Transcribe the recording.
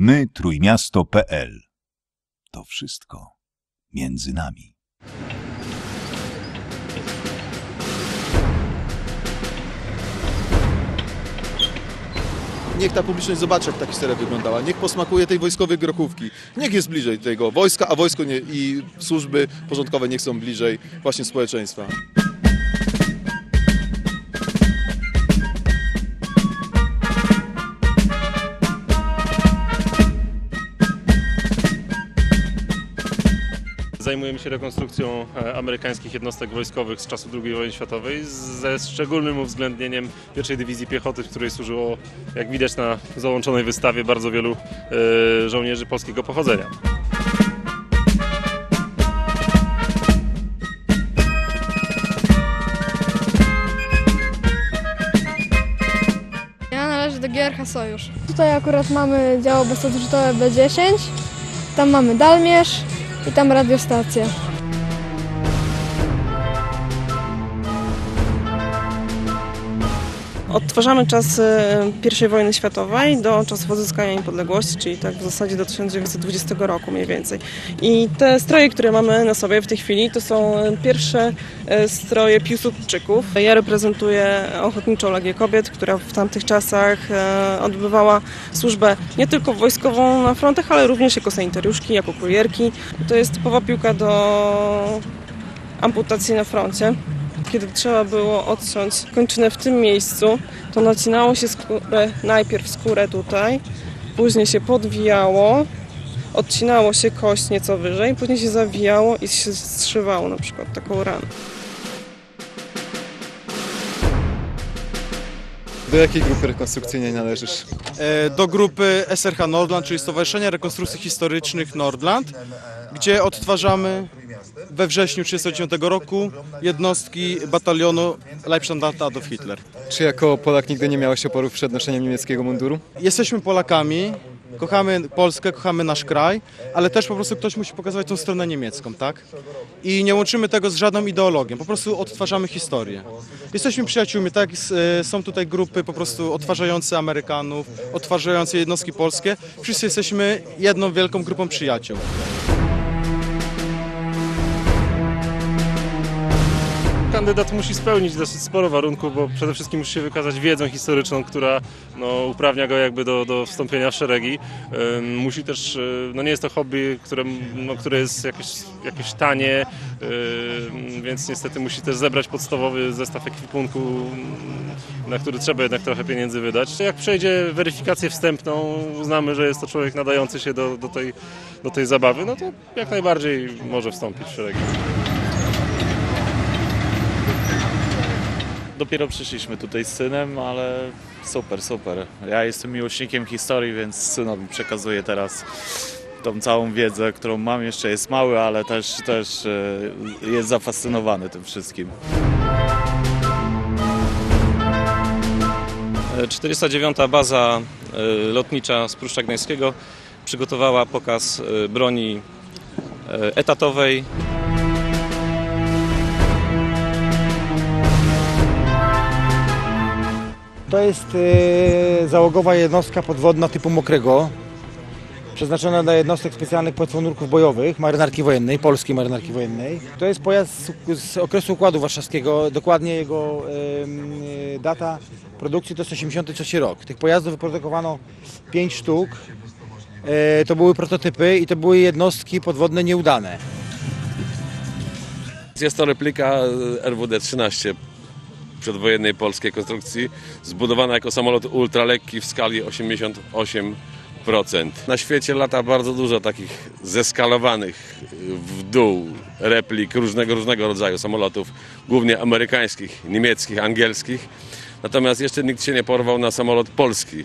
My trójmiasto.pl To wszystko między nami. Niech ta publiczność zobaczy, jak ta historia wyglądała. Niech posmakuje tej wojskowej grochówki. Niech jest bliżej tego wojska, a wojsko nie, i służby porządkowe niech są bliżej właśnie społeczeństwa. Zajmujemy się rekonstrukcją e, amerykańskich jednostek wojskowych z czasu II wojny światowej ze szczególnym uwzględnieniem pierwszej dywizji piechoty, w której służyło, jak widać na załączonej wystawie, bardzo wielu e, żołnierzy polskiego pochodzenia. Ja należę do GRH Sojusz. Tutaj akurat mamy działo bezodrzutowe B10, tam mamy Dalmierz i tam radiostację. Odtwarzamy czas e, I wojny światowej do czasów odzyskania niepodległości, czyli tak w zasadzie do 1920 roku mniej więcej. I te stroje, które mamy na sobie w tej chwili, to są pierwsze e, stroje Piłsudczyków. Ja reprezentuję Ochotniczą Legię Kobiet, która w tamtych czasach e, odbywała służbę nie tylko wojskową na frontach, ale również jako sanitariuszki, jako kurierki. To jest typowa piłka do amputacji na froncie kiedy trzeba było odciąć kończynę w tym miejscu, to nacinało się skórę, najpierw skórę tutaj, później się podwijało, odcinało się kość nieco wyżej, później się zawijało i się zszywało na przykład taką ranę. Do jakiej grupy rekonstrukcyjnej należysz? E, Do grupy SRH Nordland, czyli Stowarzyszenia Rekonstrukcji Historycznych Nordland, gdzie odtwarzamy we wrześniu 1939 roku jednostki batalionu Leibstandarte Adolf Hitler. Czy jako Polak nigdy nie miałeś oporu przed noszeniem niemieckiego munduru? Jesteśmy Polakami, kochamy Polskę, kochamy nasz kraj, ale też po prostu ktoś musi pokazywać tą stronę niemiecką, tak? I nie łączymy tego z żadną ideologią, po prostu odtwarzamy historię. Jesteśmy przyjaciółmi, tak? E, Są tutaj grupy po prostu odtwarzające Amerykanów, odtwarzające jednostki polskie. Wszyscy jesteśmy jedną wielką grupą przyjaciół. Kandydat musi spełnić dosyć sporo warunków, bo przede wszystkim musi się wykazać wiedzą historyczną, która no, uprawnia go jakby do, do wstąpienia w szeregi. Musi też, y, no nie jest to hobby, które, no, które jest jakieś, jakieś tanie, więc niestety musi też zebrać podstawowy zestaw ekwipunku, na który trzeba jednak trochę pieniędzy wydać. Jak przejdzie weryfikację wstępną, uznamy, że jest to człowiek nadający się do, do, tej, do tej zabawy, no to jak najbardziej może wstąpić w szeregi. Dopiero przyszliśmy tutaj z synem, ale super, super. Ja jestem miłośnikiem historii, więc synowi przekazuję teraz tą całą wiedzę, którą mam. Jeszcze jest mały, ale też, też e, jest zafascynowany tym wszystkim. E, 409. baza e, lotnicza z Pruszcza Gdańskiego przygotowała pokaz e, broni etatowej. To jest e, załogowa jednostka podwodna typu mokrego, przeznaczona dla jednostek specjalnych podwodnurków bojowych marynarki wojennej, polskiej marynarki wojennej. To jest pojazd z, z okresu Układu Warszawskiego, dokładnie jego e, data produkcji to jest 83 rok. Tych pojazdów wyprodukowano 5 sztuk. E, to były prototypy i to były jednostki podwodne nieudane. Jest to replika RWD-13 przedwojennej polskiej konstrukcji, zbudowana jako samolot ultralekki w skali 88%. Na świecie lata bardzo dużo takich zeskalowanych w dół replik różnego, różnego rodzaju samolotów, głównie amerykańskich, niemieckich, angielskich. Natomiast jeszcze nikt się nie porwał na samolot polski.